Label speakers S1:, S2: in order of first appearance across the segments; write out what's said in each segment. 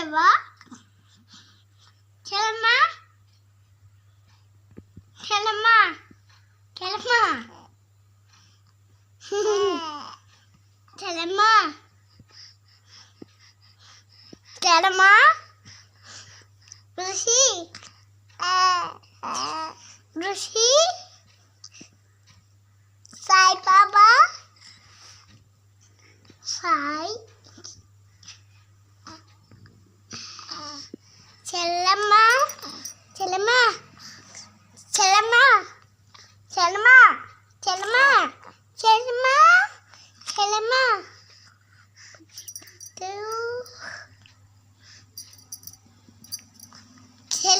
S1: அல்லவா செல்லம்மா செல்லம்மா செல்லம்மா செல்லம்மா செல்லம்மா ருஷி ருஷி சாய் பாபா சாய்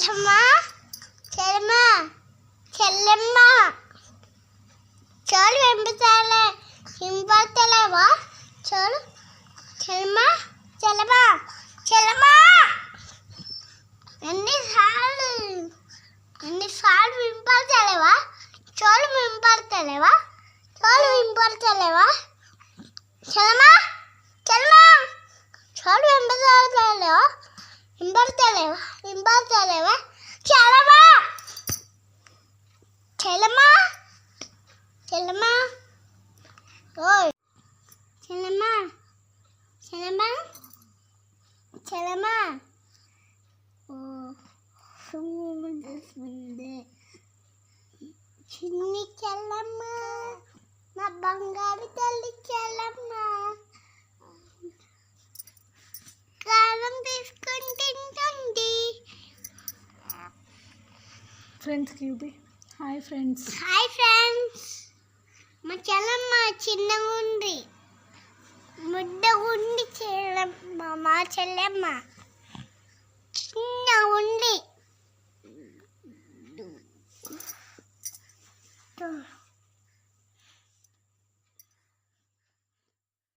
S1: చెల్లమ్మ? చెల్లమ్మ? చెల్లమ్మ? చోలు వెంపుతాలే వింపడతలేవా చోలు? చెల్లమ్మ? చెల్లమ్మ? చెల్లమ్మ? ఎన్నిసార్లు ఎన్నిసార్లు వింపడతలేవా చోలు వింపడతలేవా చలేవా ఇంకా చలేవా చలమా చలమా చలమా ఓయ్ చలమా చలమా చలమా ఓ సుమ్ము ముందు చిన్ని చలమా
S2: ఫ్రెండ్స్ క్యూబీ హాయ్ ఫ్రెండ్స్.
S1: Hi friends. మా చెల్లమ్మ చిన్నగా ఉంది. ముద్దగా ఉండి చెల్లమ్మ మా చెల్లమ్మ. చిన్నగా ఉండి